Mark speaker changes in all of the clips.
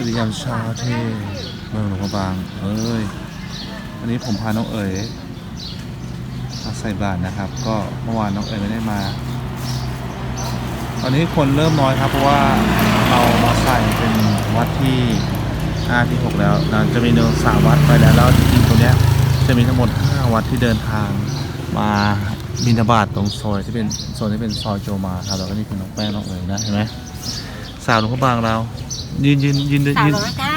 Speaker 1: วัสดียามเช้าที่เมืองหลวงพระบาง เอ้ยวันนี้ผมพาน้องเอ๋ยมาใส่บาตรนะครับ ก็เมื่อวานน้องเอ๋ยไม่ได้มา ตอนนี้คนเริ่มน้อยครับ เพราะว่าเรามาใส่เป็นวัดที่5ที่6แล้วเราจะมีเนินสามวัดไปแล้วแล้วจริงๆตรงเนี้ยจะมีทั้งหมด5วัดที่เดินทางมาบินทบาทตรงซอยที่เป็นโซนที่เป็นซอยโจมาครับแล้วก็นี่คือน้องแป้งน้องเอ๋ยนะเห็นไหมสาวหลวงพระบางเรา ยืนยืนยืน
Speaker 2: สาว
Speaker 1: ยืน
Speaker 2: หลวงตา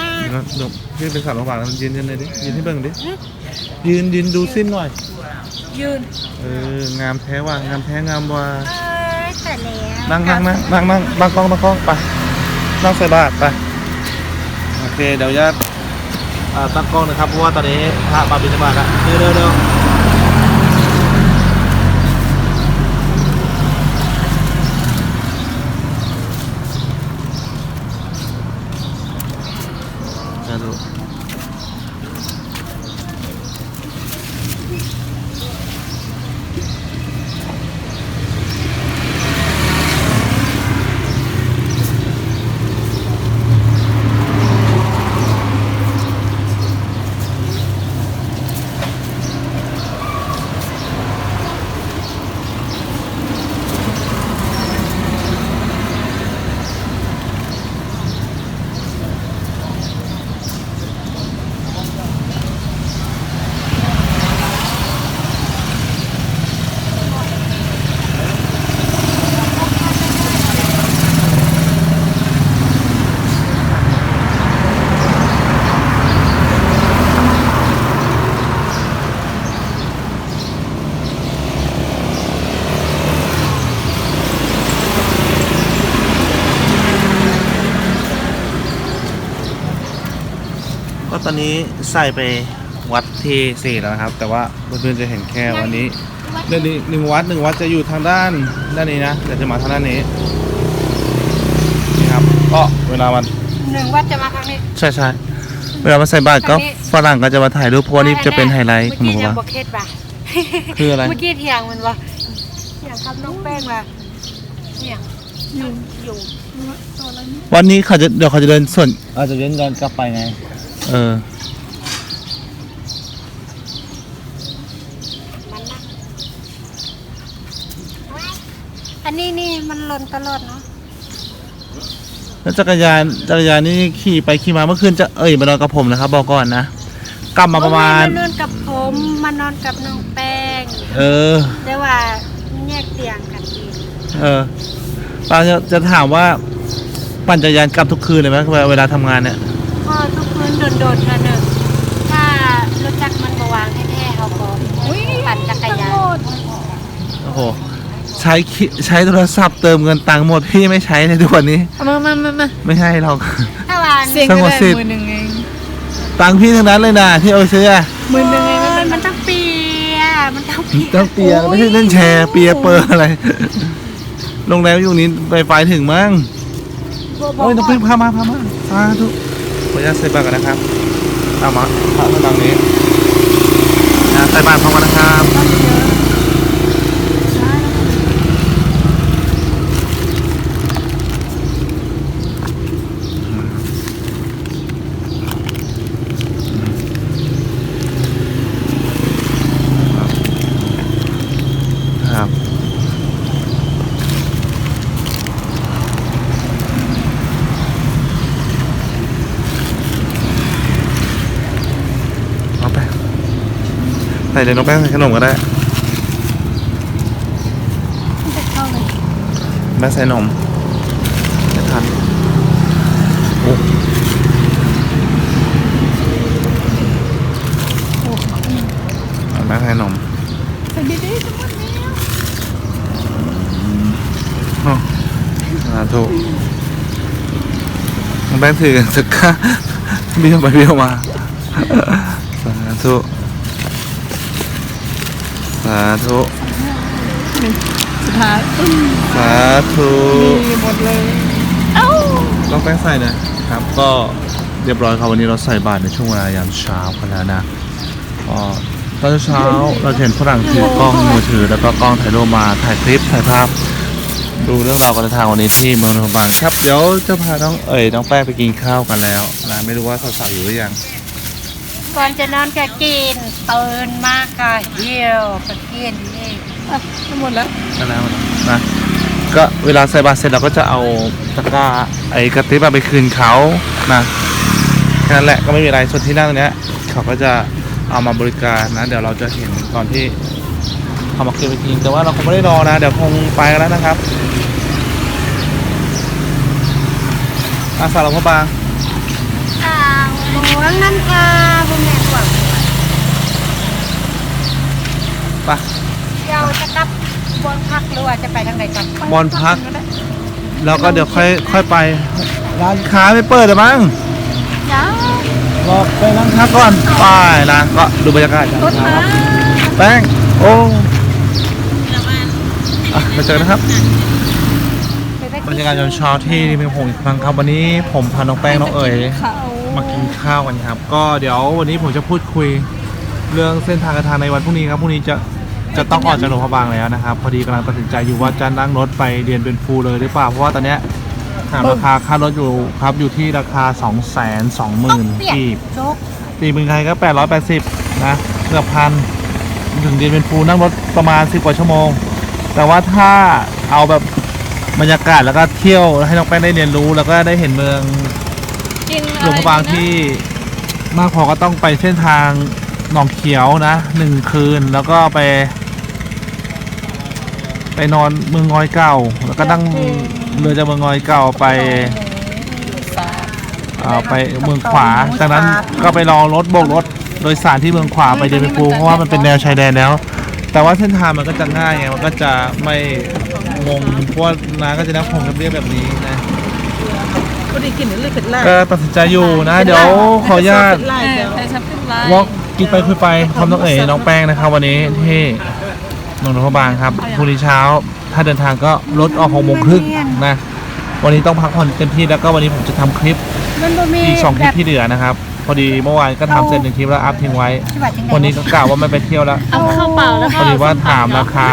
Speaker 1: เดี๋ยวพี่เป็นสาวหลวงพระบางยืนยืนเลยดิยืนให้เบิ่งดิยืนยืนดูสิ้นหน่อย
Speaker 2: ยืน
Speaker 1: เอองามแท้ว่างามแท้งามว่า
Speaker 2: เอ้ยแต่แล้ว
Speaker 1: นั่งนั่งนั่งนั่งนั่งนั่งกล้องนั่งกล้องไปนั่งใส่บาตรไปโอเคเดี๋ยวจะอ่าตั้งกล้องนะครับเพราะว่าตอนนี้พระมาบิณฑบาตแล้วเร็วเร็วเร็ว ตอนนี้ใส่ไปวัดที่สี่แล้วนะครับ แต่ว่าเพื่อนๆจะเห็นแค่วันนี้เรื่องนี้หนึ่งวัดหนึ่งวัดจะอยู่ทางด้านด้านนี้นะแต่จะมาทางด้านนี้นี่ครับก็เวลามัน
Speaker 2: หนึ่งวัดจะมาครั้งนี้
Speaker 1: ใช่ใช่เวลามาใส่บาตรก็
Speaker 2: อันนี้
Speaker 1: ฝรั่งก็จะมาถ่ายรูปเพราะว่านี่จะเป็นไฮไลท์ของ
Speaker 2: เมื่อ
Speaker 1: ห
Speaker 2: กี้
Speaker 1: มู่
Speaker 2: ยัง
Speaker 1: บ้าน
Speaker 2: บอกเคสป่ะ
Speaker 1: คืออะไร
Speaker 2: เมื่อกี้เถียงมันว่าเถียงครับน้องแป้งว่าเนี่ยอยู่อยู่
Speaker 1: วันนี้เขาจะเดี๋ยวเขาจะเดินส่วนอาจจะเดินย้อนกลับไปไง เออ
Speaker 2: มันนะอันนี้นี่มันหล่นตลอดเนาะ
Speaker 1: แล้วจักรยานจักรยานนี่ขี่ไปขี่มาเมื่อคืนจะเอ้ยมานอนกับผมนะครับ บอกก่อนนะกลับมาประมาณ
Speaker 2: โอ้ยมานอนกับผมมานอนกับน้องแป้ง
Speaker 1: เออ
Speaker 2: แต่ว่าแยกเตียงกันเอง
Speaker 1: เออปาจะจะถามว่า ปั่นจักรยานกลับทุกคืนเลยไหมเวลาเวลาทำงานเนี่ย
Speaker 2: ก็ทุกคืน โดนๆเธอหนึ่งถ้ารถจักรมันมาวางแท้ๆเขาก็ปั่นจักรยาน
Speaker 1: โอ้โห ใช้คิใช้โทรศัพท์เติมเงินตังค์หมดพี่ไม่ใช้ในทุกวันนี้
Speaker 3: มามามามา
Speaker 1: ไม่ใช่หรอก
Speaker 2: ถ้าวาน
Speaker 3: เสียง
Speaker 1: ส
Speaker 3: ก็
Speaker 1: งบ
Speaker 3: ได้
Speaker 1: สิทธิ์
Speaker 3: มือหนึ่งเอง
Speaker 1: ตังค์พี่ทั้งนั้นเลยนะที่เอาไปซื้ออะ
Speaker 3: มือหนึ่งเองไม่เป็น
Speaker 2: มันต้องเปียมันต้องเปีย
Speaker 1: ต้องเปียร์ไม่ใช่เรื่องแชร์เปียร์เปอร์อะไร โรงแรมอยู่นี้ไฟไฟถึงมั้ง โอ้ยน้องพึ่งพามาพามาสาธุ ขออนุญาตใส่บ้านกันนะครับเอามาพระทางนี้นะใส่บ้านพร้อมกันนะครับ เอาไปใส่เดี๋ยวน้องแป้งใส่ขนมก็ได้แม่ใส่นมไม่ทันโอ้เอาแม่ใส่นมอ๋อสาธุน้องแป้งถือสึกค่ะเบี้ยวไปเบี้ยวมาสาธุสาธุ
Speaker 3: สุดท้าย
Speaker 1: สาธุ
Speaker 3: มีหมดเลย เอ้า
Speaker 1: ต้องแป้งใส่นะครับ ก็เรียบร้อยครับวันนี้เราใส่บาตรในช่วงเวลายามเช้ากันแล้วนะก็ตอนเช้าเราจะเห็นฝรั่งถือกล้องมือถือ แล้วก็กล้องถ่ายรูปมาถ่ายคลิปถ่ายภาพ ดูเรื่องราวการเดินทางวันนี้ที่เมืองนครบาลครับ เดี๋ยวจะพาน้องเอ๋ยน้องแป้งไปกินข้าวกันแล้วนะไม่รู้ว่าสาวๆอยู่หรือยัง
Speaker 2: ก่อนจะนอนก็กินตื่นมากก็เหี่ยวก็กินนี่
Speaker 3: อะหมดแล้ว
Speaker 1: ก็แล้วนะก็เวลาใส่บาตรเสร็จเราก็จะเอาตะกร้าไอ้กระติบอะไปคืนเขานะแค่นั้นแหละก็ไม่มีอะไรส่วนที่นั่งเนี้ยเขาก็จะเอามาบริการนะ เดี๋ยวเราจะเห็นตอนที่เขามาคืนไปกินแต่ว่าเราคงไม่ได้รอนะ เดี๋ยวคงไปแล้วนะครับอาสาหลวงพ่อบาง
Speaker 2: อ่างหลวงนั่นค่ะบุญแม่หลวง
Speaker 1: ไป
Speaker 2: เดี๋ยวจะกลับบนพักหรือว่าจะไปทางไหนก่อน
Speaker 1: บอลพัก แล้วก็เดี๋ยวค่อยค่อยไป ร้านค้าไม่เปิดหรือมั้ง
Speaker 2: จ้าร
Speaker 1: อไปร้านค้าก่อนไปนะก็ดูบรรยากาศกันนะครับแป้งโอ้อะมาเจอกันนะครับบรรยากาศยามเช้าที่ริมโขงอีกครั้งครับวันนี้ผมพาน้องแป้งน้องเอ๋ย
Speaker 3: เขา
Speaker 1: มากินข้าวกันครับ ก็เดี๋ยววันนี้ผมจะพูดคุย เรื่องเส้นทางการทางในวันพรุ่งนี้ครับพรุ่งนี้จะจะต้องออกจากหลวงพระบางแล้วนะครับ พอดีกำลังตัดสินใจอยู่ว่าจะนั่งรถไปเรียนเป็นฟูลเลยหรือเปล่าเพราะว่าตอนเนี้ยถามราคาค่ารถอยู่ครับอยู่ที่ราคา 2 2 0 0 0 0กีบ
Speaker 2: โจ๊ก
Speaker 1: ตีเมืองไทยก็880นะเกือบพันถึงเรียนเป็นฟูลนั่งรถประมาณ 10 กว่าชั่วโมง แต่ว่าถ้าเอาแบบบรรยากาศแล้วก็เที่ยวให้น้องแป้งได้เรียนรู้แล้วก็ได้เห็นเมือง
Speaker 3: กิน
Speaker 1: หลวงพระบางที่มากพอก็ต้องไปเส้นทาง หนองเขียวนะหนึ่งคืนแล้วก็ไป ไปนอนเมืองงอยเก่า แล้วก็นั่งเรือจากเมืองงอยเก่าไปเอ่อไปเมืองขวาจากนั้นก็ไปรอรถโบกรถโดยสารที่เมืองขวาไปเดนเป็นปูเพราะว่ามันเป็นแนวชายแดนแล้ว แต่ว่าเส้นทางมันก็จะง่ายไงมันก็จะไม่งงเพราะว่าน้าก็จะนั่งพงเรียบๆแบบนี้นะ
Speaker 3: ก็ได้กินเลยเผ็ดไล่
Speaker 1: ก็ตัดสินใจอยู่นะ เดี๋ยวขออนุญาต
Speaker 3: เผ็ดไล่เดี๋ยวใครชอบเป็นไล่
Speaker 1: วอก กินไปคุยไปพร้อมน้องเอ๋ยน้องแป้งนะครับ วันนี้ที่นนทบาลครับพรุ่งนี้เช้า ถ้าเดินทางก็รถออกหกโมงครึ่งนะ วันนี้ต้องพักผ่อนเต็มที่แล้วก็วันนี้ผมจะทำคลิป
Speaker 2: มันบ่มี
Speaker 1: อีกสองคลิปที่เหลือนะครับ พอดีเมื่อวานก็ทำเสร็จหนึ่งคลิปแล้วอัพทิ้งไว้
Speaker 2: ที่ว่าจังใด
Speaker 1: วันนี้ก็กล่าวว่าไม่ไปเที่ยวแล้ว
Speaker 3: เอาข้าวเปล่าแล้ว
Speaker 1: พอดีว่าถามราคา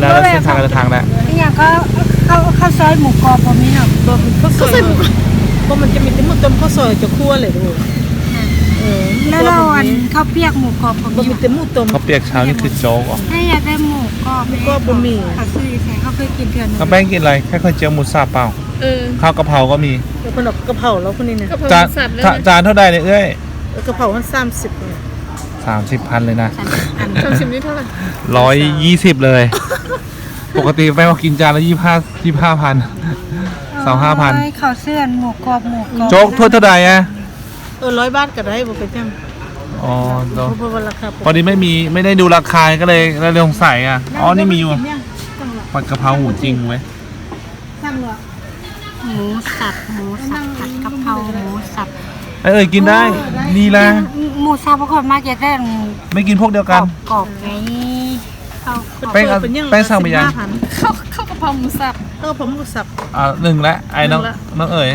Speaker 1: แล้วเส้นทางการเดินทางแล้ว
Speaker 2: นี่อย่างก็ข้าวข้าวซอยหมูกรอบบ่มีเนาะ
Speaker 3: บ่ข้าวซอยบ่มันจะมีแต่หมูต้มข้าวซอยจะคั่วเลยดูเออ
Speaker 2: แล้วเราอันข้าวเปียกหมูกรอบบ่
Speaker 3: บ่
Speaker 2: มี
Speaker 3: มีแต่หมูต้ม
Speaker 1: เขาวเปียกเช้านี่คือโจ๊กเหรอ
Speaker 2: ถ้าอยากได้หมูกรอบ
Speaker 3: หมูกรอบบ่มี
Speaker 2: เขาซื้อแค่เขาเคยกินเทื่อนึง
Speaker 1: น้องแป้งกินอะไรแค่ข้าวเจียวหมูสับเปล่า
Speaker 3: เออ
Speaker 1: ข้าวกะเพราก็มี
Speaker 3: แล้วคนเอากะเพราแล้วคนนี้นะ
Speaker 1: จานจานจานเท่าใดเนี่ยเอ้ย
Speaker 3: กะเพรามัน30เลย
Speaker 1: สามสิบพันเลยนะ
Speaker 3: สามสิบนี่เท่าไหร่
Speaker 1: ร้อยยี่สิบเลย ปกติแม่ว่ากินจานละยี่ห้ายี่ห้าพัน สองห้าพัน
Speaker 2: โอ้ยเขาเสื้อนหมูกรอบหมูกรอบ
Speaker 1: โจ๊กถ้วยเท่าใดอะ
Speaker 3: เออ100บาทก็ได้บ่เป็นจัง
Speaker 1: อ๋อโจ๊ก
Speaker 3: เพราะว่าราคาป
Speaker 1: พอดีไม่มีไม่ได้ดูราคาก็เลยเลยสงสัยอะอ๋อนี่มีอยู่ผัดกะเพราหมูจริงเว้ย
Speaker 3: สั่งเหรอ
Speaker 2: หมูสับหมูสับผัดกะเพราหมูสับ
Speaker 1: เอ้ยเอ้ยกินได้ดีละ
Speaker 2: หมูสับบางคนมากจะได้
Speaker 1: ไม่กินพวกเดียว
Speaker 2: กร
Speaker 1: กั
Speaker 2: อนบกรอบไงข้าวกรอบ
Speaker 1: แป้งเอาแป้งสั่งไปยัง
Speaker 3: ข้าวข้าวกะเพราหมูสับข้าวกะเพราหมูสับ
Speaker 1: อ่าหนึ่งละไอ้น้อง
Speaker 3: หนึ่งละ
Speaker 1: น้องเอ๋ย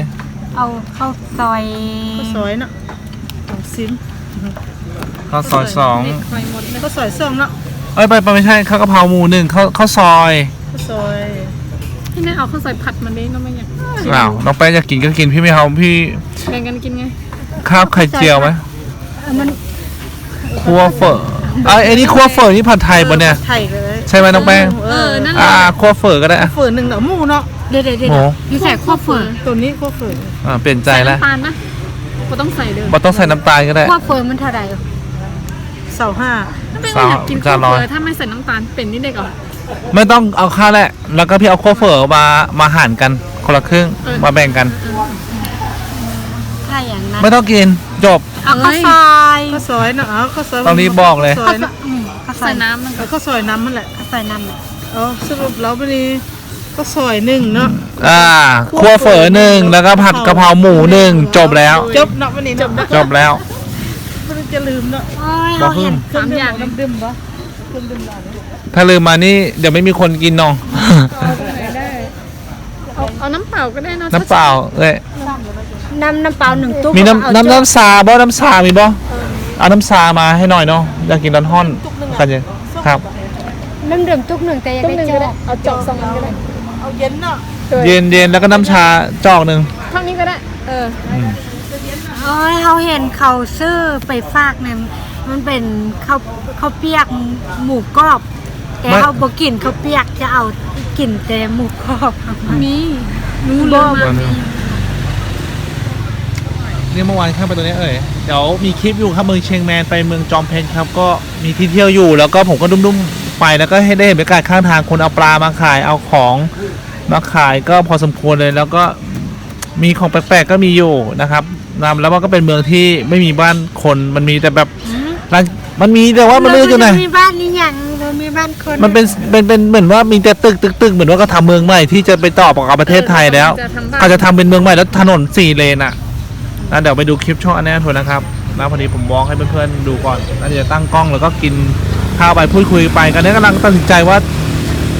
Speaker 2: เอาข้าวซอย
Speaker 3: ข้าวซอยเนาะของซิม
Speaker 1: ข้าวซอยสอง
Speaker 3: ข้าวซอยสองเนาะ
Speaker 1: เอ้ยไปไปไม่ใช่ข้าวกะเพราหมูหนึ่งข้าวข้าวซอย
Speaker 3: ข้าวซอย
Speaker 4: พี่แน่เอาข้าวใส่ผัดมันดิน้องไม่อยาก
Speaker 1: อ้าวน้องแป้งจะกินก็กินพี่ไม่เอาพี่
Speaker 4: แบ่งกันกินไง
Speaker 1: ข้าวไข่เจียวไหม
Speaker 2: มัน
Speaker 1: ครัวเฝอไอ้ยไอ้นี่ครัวเฝอนี่ผัดไทยปะเนี่ย
Speaker 3: ไทยเลย
Speaker 1: ใช่ไหมน้องแป้ง
Speaker 3: เออ
Speaker 4: นั่น
Speaker 1: อ่าครัวเฝอก็ได้อะ
Speaker 3: ฝืนหนึ่งเนาะหมูเนาะ
Speaker 2: เดี๋ยวเดี๋ยวเดี๋ยว
Speaker 1: โอ้
Speaker 2: อยู่ใส่ข้าวเฟือง
Speaker 3: ตัวนี้ก็ฝืน
Speaker 1: อ่าเปลี่ยนใจ
Speaker 4: ใส่
Speaker 1: แล้ว
Speaker 4: น้ำตาลนะก็ต้องใส่เด้อ
Speaker 1: บ่ต้องใส่น้ำตาลก็ได้
Speaker 2: ข้าวเฟืองมันเท่าไหร่
Speaker 3: เสาห้า
Speaker 4: ถ้าเป็น
Speaker 1: สาว
Speaker 4: อยากกิน
Speaker 1: จา
Speaker 4: ข้านว
Speaker 1: ร้อย
Speaker 4: เฟอถ้าไม่ใส่น้ำตาลเป็นนี่เด็กเหรอ
Speaker 1: ไม่ต้องเอาข้าวแหละ แล้วก็พี่เอาครัวเฝอมามาหั่นกันคนละครึ่ง
Speaker 4: เออ
Speaker 1: มาแบ่งกัน
Speaker 2: ถ้าอย่างนั้น
Speaker 1: ไม่ต้องกินจบ
Speaker 2: เอาข้าวซอย
Speaker 3: ข้าวซอยเนาะอ๋อข้าวซอย
Speaker 1: ตอนนี้บอกเลย
Speaker 3: ข้าวซอยเนาะ
Speaker 2: อืมข้าวซอ
Speaker 4: ใส่
Speaker 2: ย
Speaker 4: น้ำมัน
Speaker 3: เอาข้าวซอยน้ำมันแหละ
Speaker 2: ข้าวซอยน้ำน่ะ
Speaker 3: อ๋อสรุปแล้ววันนี้ข้าวซอยหนึ่งเนาะ
Speaker 1: อ่าครัวเฝอหนึ่งแล้วก็ผัดกะเพราหมูหนึ่งจบแล้ว
Speaker 3: จบเนาะวันนี้จบเนาะ
Speaker 1: จบแล้ว
Speaker 3: ไม่ได้จะลืมเนาะ
Speaker 2: โอ้ย
Speaker 1: บ่
Speaker 2: เรา
Speaker 1: เพิ่
Speaker 2: เห็
Speaker 1: ม
Speaker 2: น
Speaker 3: เครื่องดื่มน้ำดื่มปะเครื่องดื่มหลาน
Speaker 1: ถ้าลืมมานี่เดี๋ยวไม่มีคนกินเนอง
Speaker 4: เอาเอาน้ำเปล่าก็ได้เนาะ
Speaker 1: น้ำเปล่าเอ้ย
Speaker 2: น้ำน้ำเปล่าหนึ่งตุ๊ก
Speaker 1: มี
Speaker 2: เอา
Speaker 1: น้ำน้ำน้ำซาบ่น้ำซามีบ่เอาน้ำซามาให้หน่อยเนาะอยากกินร้อนห้อนกันยังครับ
Speaker 2: น้ำดื่มตุ๊กหนึ่งแต่อยาก
Speaker 4: ต้ม
Speaker 2: ได้
Speaker 4: หนึ่ง
Speaker 2: เจ
Speaker 4: ก็
Speaker 2: อ
Speaker 4: ได้เอาจอกสองอันก็ได้
Speaker 3: เอาเย็นเนาะ
Speaker 1: เย็นเย็นแล้วก็น้ำชาจอกหนึ่ง
Speaker 4: เท่านี้ก็ได้ เออ
Speaker 1: อืม
Speaker 2: โอ้ยเขาเห็นเขาซื้อไปฝากเนี่ยมันเป็นข้าวข้าวเปียกหมูกรอบ แต่เขาบอกกินข้าวเปียกจะเอากินแต่หมูกรอบ
Speaker 4: มีรู้เรื่องมาก
Speaker 1: นี่เมื่อวานข้ามไปตัวนี้เอ่ย เดี๋ยวมีคลิปอยู่ครับเมืองเชียงแมนไปเมืองจอมเพชรครับ ก็มีที่เที่ยวอยู่แล้วก็ผมก็ดุ้มๆไปแล้วก็ให้ได้เห็นบรรยากาศข้างทางคนเอาปลามาขายเอาของมาขายก็พอสมควรเลยแล้วก็มีของแปลกๆก็มีอยู่นะครับนำแล้วมันก็เป็นเมืองที่ไม่มีบ้านคนมันมีแต่แบบร้านมันมีแต่ว่ามันไม่รู้อยู่ไหน
Speaker 2: มีบ้านนี่ยังมันมีบ้านคน
Speaker 1: มันเป็นเป็นเป็นเหมือนว่ามีแต่ตึกตึกตึกเหมือนว่าก็ทำเมืองใหม่ที่จะไปต่อกับประเทศไทยแล้ว
Speaker 4: จะทำบ้าน
Speaker 1: เขาจะทำเป็นเมืองใหม่แล้วถนนสี่เลนอะ นะเดี๋ยวไปดูคลิปช่องอันนี้ทวนนะครับนะพอดีผมมองให้เพื่อนๆดูก่อนแล้วเดี๋ยวจะตั้งกล้องแล้วก็กินข้าวไปพูดคุยไปกันนี้กำลังตัดสินใจว่า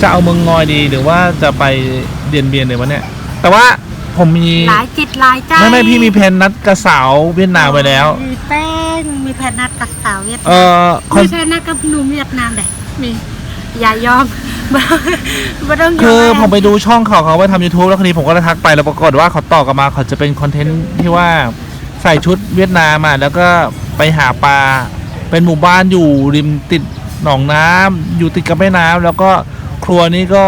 Speaker 1: จะเอาเมืองงอยดีหรือว่าจะไปเดียนเบียนเลยวะเนี่ยแต่ว่าผมมี
Speaker 2: หลายจิตหลายใจ
Speaker 1: ไม่ไม่พี่มีแผนนัดกับสาวเวียดนามไปแล้ว
Speaker 2: มีแป้งมีแผ่นนัดกับสาวเวียด
Speaker 1: เอ
Speaker 2: นาม
Speaker 1: อคอน
Speaker 2: มีแผ่นนัดกับหนุ่มเวียดนามเด็
Speaker 4: มี
Speaker 2: อย่ายอมไม่ต้องยอม
Speaker 1: คือผมไปดูช่องเขาเขาไปทำ YouTube แล้วคราวนี้ผมก็เลยทักไปแล้วปรากฏว่าเขาตอบกลับมาเขาจะเป็นคอนเทนต์ที่ว่าใส่ชุดเวียดนามอะแล้วก็ไปหาปลาเป็นหมู่บ้านอยู่ริมติดหนองน้ำอยู่ติดกับแม่น้ำแล้วก็ครัวนี้ก็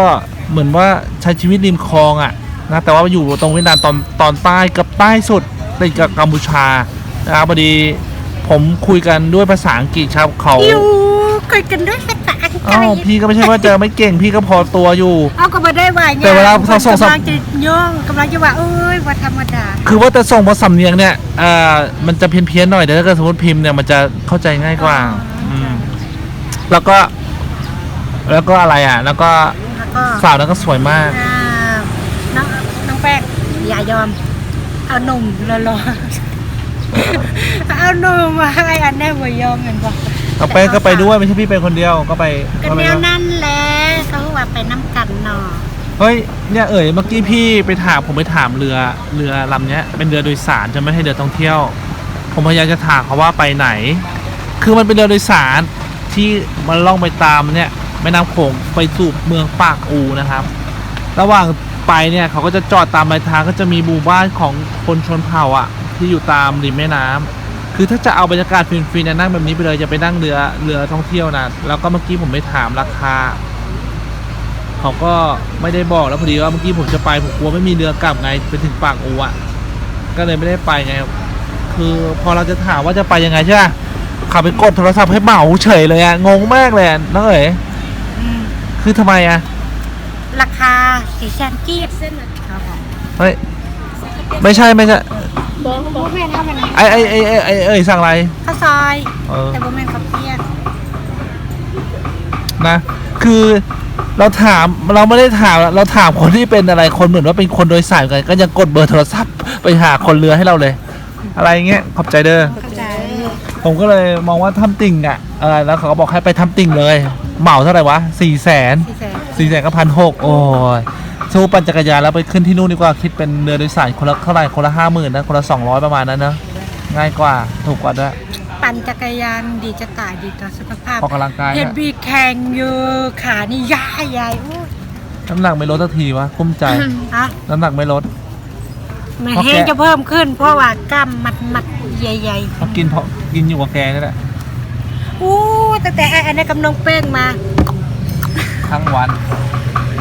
Speaker 1: เหมือนว่าใช้ชีวิตริมคลองอะนะแต่ว่าอยู่ตรงเวียดนามตอนตอนใต้กับใต้สุดติดกับกัมพูชานะครับพอดีผมคุยกันด้วยภาษาอังกฤษครับเขา
Speaker 2: อยู่คุยกันด้วยภาษา อังกฤษ
Speaker 1: อ้าวพี่ก็ไม่ใช่ว่าจะไม่เก่งพี่ก็พอตัวอยู่
Speaker 2: เอาก็มาได้ว่าเนี่ย
Speaker 1: แต่เวลาเราส่งสัม
Speaker 2: กำลังจะย่องกำลังจะว่าเอ้ยว่าธรรมดา
Speaker 1: คือว่าแต่ส่งภาษาสำเนียงเนี่ยเอ่อมันจะเพี้ยนเพี้ยนๆหน่อยแต่ถ้าเกิดสมมติพิมพ์เนี่ยมันจะเข้าใจง่ายกว่าอืมแล้วก็ แล้วก็อะไรอะ แล้วก็
Speaker 2: แล้วก็
Speaker 1: สาวนั้นก็สวยมาก
Speaker 2: อ่าน้องน้องแป้งอย่ายอม เอาหนุ่มรอๆเอาหนุ่มมาให้อันแน่บ่ยอมเหมือนบอก
Speaker 1: เอาไปก็ไปด้วยไม่ใช่พี่ไปคนเดียวก็ไป
Speaker 2: ก็
Speaker 1: ก็ไป
Speaker 2: แน
Speaker 1: ด้
Speaker 2: ว
Speaker 1: วย
Speaker 2: นั้นแหละเขาว่าไปน้ำกันหนอ
Speaker 1: เฮ้ยเนี่ยเอ่ยเมื่อกี้พี่ไปถามผมไปถามเรือเรือลำเนี้ย เป็นเรือโดยสารจะไม่ใช่เรือท่องเที่ยว ผมพยายามจะถามเขาว่าไปไหน คือมันเป็นเรือโดยสารที่มันล่องไปตามเนี่ยแม่น้ำโขงไปสู่เมืองปากอูนะครับ ระหว่างไปเนี่ยเขาก็จะจอดตามรายทางก็จะมีหมู่บ้านของคนชนเผ่าอะ ที่อยู่ตามริมแม่น้ำ คือถ้าจะเอาบรรยากาศฟินๆนะนั่งแบบนี้ไปเลยจะไปนั่งเรือเรือท่องเที่ยวนะแล้วก็เมื่อกี้ผมไปถามราคาเขาก็ไม่ได้บอกแล้วพอดีว่าเมื่อกี้ผมจะไปผมกลัวไม่มีเรือกลับไงไปถึงปากอูอะก็เลยไม่ได้ไปไง คือพอเราจะถามว่าจะไปยังไงใช่ไหมเขาไปกดโทรศัพท์ให้เหมาเฉยเลยอะงงมากเลยอะน้องเอ๋ย
Speaker 2: อืม
Speaker 1: คือทำไมอะ
Speaker 2: ราคาสี่แสนกีบเส้นเขาบอก
Speaker 1: เฮ้ยไม่ใช่ไม่ใช่
Speaker 2: โบแม่นเท่าไหร่นะ
Speaker 1: ไอไอไอไอ้ไอเอ๋ยสั่งอะไร
Speaker 2: ข้าวซอย
Speaker 1: เออ
Speaker 2: แต่โบแม่นข้าวเปียก
Speaker 1: นะ คือเราถามเราไม่ได้ถามเราถามคนที่เป็นอะไรคนเหมือนว่าเป็นคนโดยสารกัน ก็ยังกดเบอร์โทรศัพท์ไปหาคนเรือให้เราเลย อะไรเงี้ยขอบใจเด้อ
Speaker 2: เข้าใจ
Speaker 1: ผมก็เลยมองว่าทำติ่งอะอะไรแล้วเขาก็บอกให้ไปทำติ่งเลย เหมาเท่าไหร่วะสี่แสน
Speaker 2: สี่แสน
Speaker 1: สี่แสนก็พันหกโอ้ย สู้ปั่นจักรยานแล้วไปขึ้นที่นู่นดีกว่าคิดเป็นเรือโดยสารคนละเท่าไหร่คนละห้าหมื่นนะคนละสองร้อยประมาณนั้นเนอะง่ายกว่าถูกกว่าด้วย
Speaker 2: ปั่นจักรยานดีจะตายดีต่อสุขภาพ
Speaker 1: ออกกำลังกาย
Speaker 2: เห็น
Speaker 1: นะ
Speaker 2: บีแข่งอยู่ขานี่ยายใหญ่โอ้ย
Speaker 1: น้ำหนักไม่ลดสักทีวะคุ้มใจ
Speaker 2: ฮะ
Speaker 1: น้ำหนักไม่ลด
Speaker 2: มัน
Speaker 1: เพราะ
Speaker 2: แห้ง
Speaker 1: แก
Speaker 2: จะเพิ่มขึ้น เพราะว่ากล้ามมัดมัดๆใหญ่
Speaker 1: เพราะกินเพราะกินอยู่กับแกนี่แหละ
Speaker 2: ๆอู้ตั้งแต่ไอ้อันนี้กำลังเป้งมา
Speaker 1: ทั้งวัน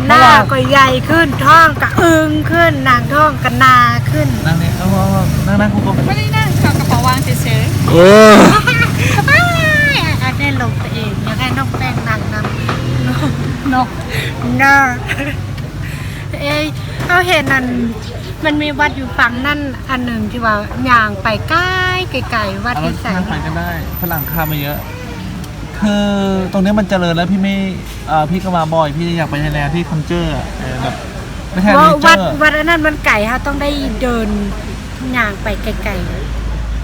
Speaker 2: หน้าก็ใหญ่ขึ้นท้องก็อึงขึ้นนางท้องก็นาขึ้น
Speaker 1: นั่งนี่เอาเอาเอานั่งนั่งคุก
Speaker 4: ไม่ได้นั่งค่ะกระเป๋าวางเฉย
Speaker 1: เออ
Speaker 2: อ้ายอันนี้ลงตัวเองอยากให้น้องแป้งนางนำนกนกนกเอ้ยเขาเห็นนั่นมันมีวัดอยู่ฝั่งนั่นอันหนึ่งที่ว่าย่างไปใกล้ไกลๆวัด
Speaker 1: เอาร
Speaker 2: ที่
Speaker 1: ถ
Speaker 2: ใส่
Speaker 1: ข้ามไปก็ได้ฝรั่งข้ามมาเยอะ คือตรงเนี้ยมันเจริญแล้วพี่ไม่เอ่อพี่ก็มาบ่อย พี่อยากไปในแนวที่คัมเจอร์อะเออแบบไม่ใช่
Speaker 2: ว่า
Speaker 1: เนเจ
Speaker 2: วั
Speaker 1: อ
Speaker 2: ด
Speaker 1: ร์
Speaker 2: วัดอันนั้นมันไก่เขาต้องได้เดินย่างไปไกล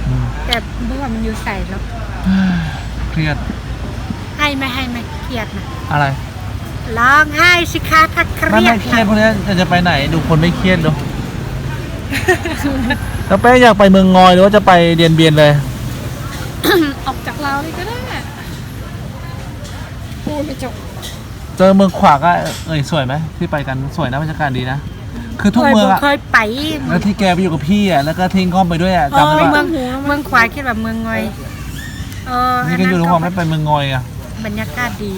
Speaker 1: อืม
Speaker 2: ๆแต่เมื่อว่ามันอยู่ใส่แล้ว
Speaker 1: เครียด
Speaker 2: ให้ไหม่ให้ไหมเครียดนะ
Speaker 1: อะไร
Speaker 2: ร้องไห้สิคะถ้าเค
Speaker 1: ไม่
Speaker 2: รีย
Speaker 1: ไม่
Speaker 2: ด
Speaker 1: เครียด
Speaker 2: นะ
Speaker 1: พวกเนี้ยจะจะไปไหนดูคนไม่เครียดดูแล้วแป้งอยากไปเมืองงอยหรือว่าจะไปเดียนเบียนเลย
Speaker 4: ๆออกจากเราวเลยก็ได้พูด ไม่จบ
Speaker 1: เจอเมืองขวางก็เอ่ยสวยไหมที่ไปกันสวยนะบรรยากาศดีนะคือทุก
Speaker 2: เคย
Speaker 1: เมือง
Speaker 2: บ่
Speaker 1: อะ
Speaker 2: เคยไป
Speaker 1: แล้วที่แกไปอยู่กับพี่อะแล้วก็ทิ้งก้อมไปด้วยอะ
Speaker 2: เอ
Speaker 1: จำ
Speaker 2: อ
Speaker 1: ได้
Speaker 2: เมื
Speaker 1: ปะ
Speaker 2: องเมืองขวายคิดแบบเมืองงอยเออ
Speaker 1: นี่ก็อยู่ในความไม่ไปเมืองงอยอะ
Speaker 2: บรรยากาศดี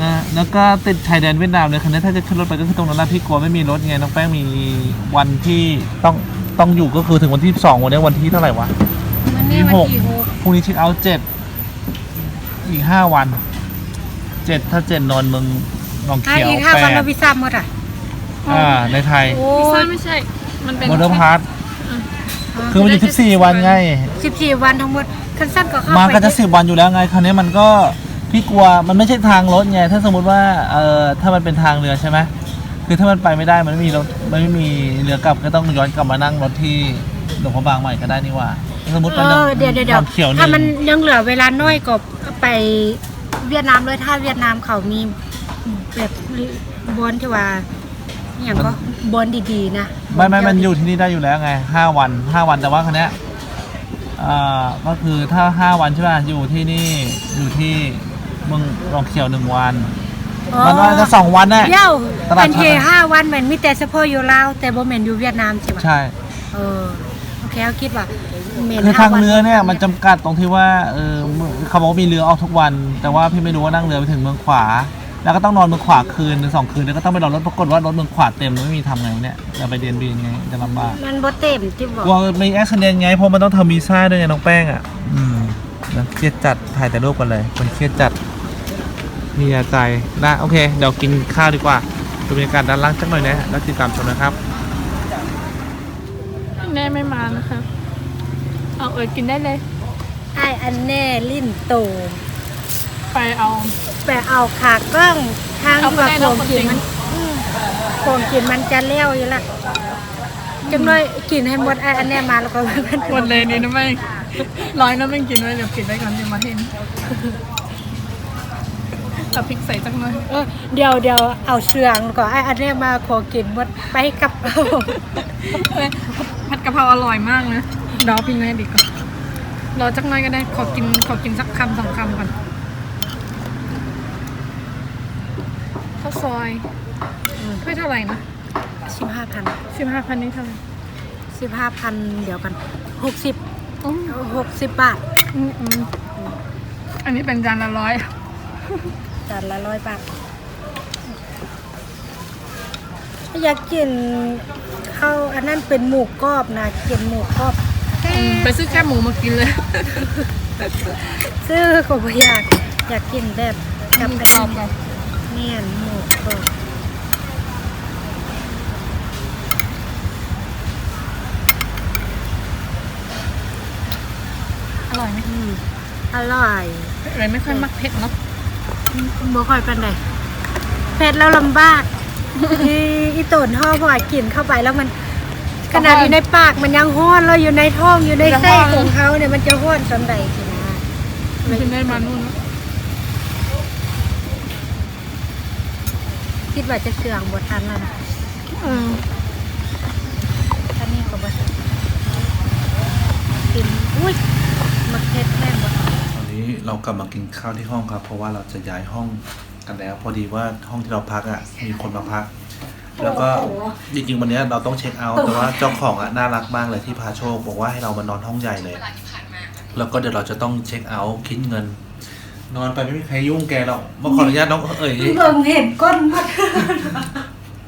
Speaker 1: นะแล้วก็ติดชายแดนเวียดนามเลยคันนี้ถ้าจะขึ้นรถไปก็คือตรงนั้นแหละพี่กลัวไม่มีรถไงน้องแป้งมีวันที่ต้องต้องอยู่ก็คือถึงวันที่สองวันนี้วันที่เท่าไหร่วะ
Speaker 2: มันนี่
Speaker 1: ยี่
Speaker 2: วัน
Speaker 1: หก
Speaker 2: ที่หก
Speaker 1: พรุ่งนี้เช็คเอาท์เจ็ดอีกห้าวัน เจ็ดถ้าเจ็ดนอนเมืองหนอง
Speaker 2: อะ
Speaker 1: เขียว
Speaker 2: อีกห้า
Speaker 1: แป
Speaker 2: วัน
Speaker 1: ด
Speaker 2: เราพิซซ่าหมดอะ
Speaker 1: อ่าในไทย
Speaker 2: โอ้
Speaker 4: พิซซ่ายไม่ใช่ มันเป็น
Speaker 1: โมเดิร์นพาร์ทคือมันอยู่สิบสี่วันไง
Speaker 2: สิบสี่วันทั้งหมดคันสั้นก็เข้า
Speaker 1: มา
Speaker 2: ไป
Speaker 1: ก็จะสิบวันอยู่แล้วไง คราวนี้มันก็พี่กลัวมันไม่ใช่ทางรถไง ถ้าสมมติว่าเอ่อถ้ามันเป็นทางเรือใช่ไหมคือถ้ามันไปไม่ได้มันไม่มีรถมันไม่มีเรือกลับก็ต้องย้อนกลับมานั่งรถที่หลวงพระบางใหม่ก็ได้นี่หว่าถ้าสมมติ
Speaker 2: เอ
Speaker 1: มัน
Speaker 2: อเดี๋ยวเดี๋ยวเดี๋ยว
Speaker 1: เขียวนี่
Speaker 2: ถ้ามันยังเหลือเวลาน้อยก็ไป เวียดนามเลยถ้าเวียดนามเขามีแบบบอนที่ว่าอหย่างก็บอนดีๆนะ
Speaker 1: ไม่ไม่มันอยู่ที่นี่ได้อยู่แล้วไงห้าวันห้าวันแต่ว่าคันนี้ยเอ่อก็คือถ้าห้าวันใช่ป่ะอยู่ที่นี่อยู่ที่เมืองรองเขียวหนึ่งวัน
Speaker 2: อ๋อ
Speaker 1: มันว่าจะสองวันแน่
Speaker 2: เย้า
Speaker 1: ตลาด
Speaker 2: อันเทห้าวันเหมือนมีแต่เฉพาะอยู่ลาวแต่บ่แม่นอยู่เวียดนามใช่ปะ
Speaker 1: ใช่
Speaker 2: เออโอเคเขาคิดว่า เมน
Speaker 1: คือ
Speaker 2: ห้
Speaker 1: ทาง
Speaker 2: วัน
Speaker 1: เรือเนี่ยมันจำกัดตรงที่ว่าเออเขาบอกว่ามีเรือออกทุกวัน แต่ว่าพี่ไม่รู้ว่านั่งเรือไปถึงเมืองขวา แล้วก็ต้องนอนเมืองขวาคืนหรือสองคืนแล้วก็ต้องไปรอรถปรากฏว่ารถเมืองขวาเต็มแล้วไม่มีทำไงวะเนี่ยจะไปเดียนบีไงจะลำบาก
Speaker 2: มันบ่เต็มที่บอก
Speaker 1: กลัวมีแอคซิเดนต์ไงเพราะมันต้องทำวีซ่าด้วยไงน้องแป้งอะอืมแล้วเครียดจัดถ่ายแต่รูปกันเลยมันเครียดจัดมียใจนะโอเค เดี๋ยวกินข้าวดีกว่าดูบรรยากาศด้านล่างสักหน่อยนะแล้วติดตามชมนะครับ
Speaker 4: แน่ไม่มานะคะ เอาเอ๋ยกินได้เลย
Speaker 2: ไออันแน่ลิ้นโต
Speaker 4: ไปเอา
Speaker 2: ไปเอาขากล้องทาง
Speaker 4: เอา
Speaker 2: ที่
Speaker 4: ไป
Speaker 2: ว่า
Speaker 4: ได้
Speaker 2: โค
Speaker 4: เนาะ
Speaker 2: ง
Speaker 4: คน
Speaker 2: กิ
Speaker 4: จริ
Speaker 2: น
Speaker 4: ง
Speaker 2: มันอืมโคงกินมันจะเลี้ยวอยู่ละจังเลยกินให้หมดไออันแน่มาแล้วก็
Speaker 4: หมดเลยนี่นะไม่ร้อยนะไม่กินไว้เดี๋ยวกินไว้ก่อนเดี๋ยวมาเห็นตับพริกใส่จังเลย
Speaker 2: เออเดี๋ยวเดี๋ยวเอาเชืองก่อนไออันแน่มาขอกินหมดไปกับเอา
Speaker 4: ผัดกะเพราอร่อยมากนะ รอพี่แม่ดีก่อนรอจักหน่อยก็ได้ ขอกิน ขอกินสักคำสองคำก่อน ข้าวซอยถ้วยเท่าไหร่นะ
Speaker 2: สิบห้าพัน
Speaker 4: สิบห้าพันนี่เท่าไหร่
Speaker 2: สิบห้าพันเดี๋ยวกันหกสิบ
Speaker 4: อืม
Speaker 2: หกสิบบาท
Speaker 4: อืมอืมอันนี้เป็นจานละร้อย
Speaker 2: จานละร้อยบาท อยากกินข้าวอันนั้นเป็นหมูกรอบนะกินหมูกรอบ
Speaker 4: ไปซื้อแค่หมูมากินเลย
Speaker 2: ซื้อก็บ่อยากอยากกินแบบกับอัน
Speaker 4: กรอบ
Speaker 2: นี้
Speaker 4: แบบ
Speaker 2: เนี่ยหมูกรอบ
Speaker 4: อร่อยไหม
Speaker 2: อืมอร่อย
Speaker 4: เลยไม่ค่อยมักเผ็ดเนาะ
Speaker 2: บ่ค่อยเป็นไดเผ็ดแล้วลำบากอีอีตุ่นห่อบ่อยกินเข้าไปแล้วมัน ขนาดอยู่ในปากมันยังห้อนแล้วอยู่ในท้องอยู่ในไส้ของเขาเนี่ยมันจะห้อนจนใดสินะ
Speaker 4: ไม่กินได้มานู่นเนอะ
Speaker 2: คิดว่าจะเสื่องบททันแล้วนะ
Speaker 4: อืม
Speaker 2: ท่านนี้ก็บทกินอุ้ยมักเทศแห้งบท
Speaker 1: ตอนนี้เรากลับมากินข้าวที่ห้องครับ เพราะว่าเราจะย้ายห้องกันแล้ว พอดีว่าห้องที่เราพักอะมีคนมาพัก แล้วก็จริงๆวันเนี้ยเราต้องเช็คเอาท์แต่ว่าเจ้าของอะน่ารักมากเลยที่พาโชคบอกว่าให้เรามานอนห้องใหญ่เลยแล้วก็เดี๋ยวเราจะต้องเช็คเอาท์คิดเงิน นอนไปไม่มีใครยุ่งแกหรอกมาขออนุญาตน้องเอ๋ย
Speaker 2: เบิ่งเห็นก้นมัด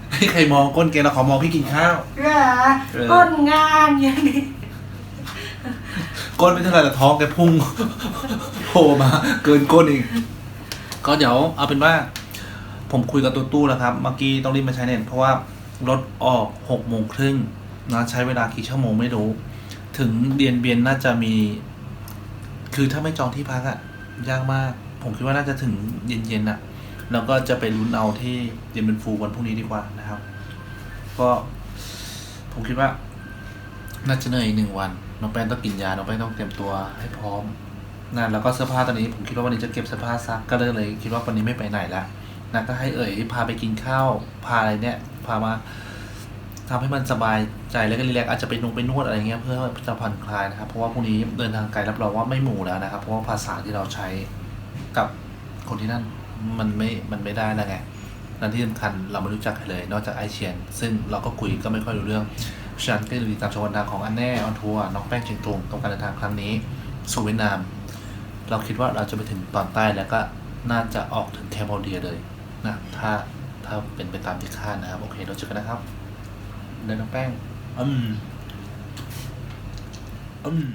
Speaker 1: ไม่มีใครมองก้นแกเราขอมองพี่กินข้าว
Speaker 2: เหรอก้นงานอย่างนี้
Speaker 1: ก้นไม่เท่าไหร่แต่ท้องแกพุ่ง โผล่มาเกินก้นอีกก็เดี๋ยวเอาเป็นว่า ผมคุยกับตู้ตู้แล้วครับ เมื่อกี้ต้องรีบมาใช้เน็ตเพราะว่ารถออกหกโมงครึ่งนะใช้เวลากี่ชั่วโมงไม่รู้ ถึงเดียนเบียนน่าจะมี คือถ้าไม่จองที่พักอะยากมาก ผมคิดว่าน่าจะถึงเย็นๆอะแล้วก็จะไปลุ้นเอาที่เย็นเป็นฟูวันพรุ่งนี้ดีกว่านะครับ ก็ผมคิดว่า น่าจะเหนื่อยอีกหนึ่งวันน้องแป้งต้องกินยาน้องแป้งต้องเตรียมตัวให้พร้อมนะแล้วก็เสื้อผ้าตอนนี้ผมคิดว่าวันนี้จะเก็บเสื้อผ้าซักก็เลยเลยคิดว่าวันนี้ไม่ไปไหนละ นะก็ให้เอ่ยพาไปกินข้าว พาอะไรเนี่ย พามาทำให้มันสบายใจแล้วก็รีแลกอาจจะไปนงไปนวดอะไรเงี้ยเพื่อจะผ่อนคลายนะครับ เพราะว่าพรุ่งนี้เดินทางไกลรับรองว่าไม่หมู่แล้วนะครับ เพราะว่าภาษาที่เราใช้กับคนที่นั่นมันไม่ มันไม่ได้แล้วไงนั่นที่สำคัญเราไม่รู้จักเลย นอกจากไอเชียน ซึ่งเราก็คุยก็ไม่ค่อยรู้เรื่องเพราะฉะนั้นก็เลยติดตามชมวันทางของอันแน่ออนทัวร์น้องแป้งเชียงตุงกับการเดินทางครั้งนี้สู่เวียดนาม เราคิดว่าเราจะไปถึงตอนใต้แล้วก็น่าจะออกถึงแคมโบเดียเลย นะถ้าถ้าเป็นไปตามที่คาดนะครับ โอเคเราเจอกันนะครับเดินน้องแป้งอืมอืม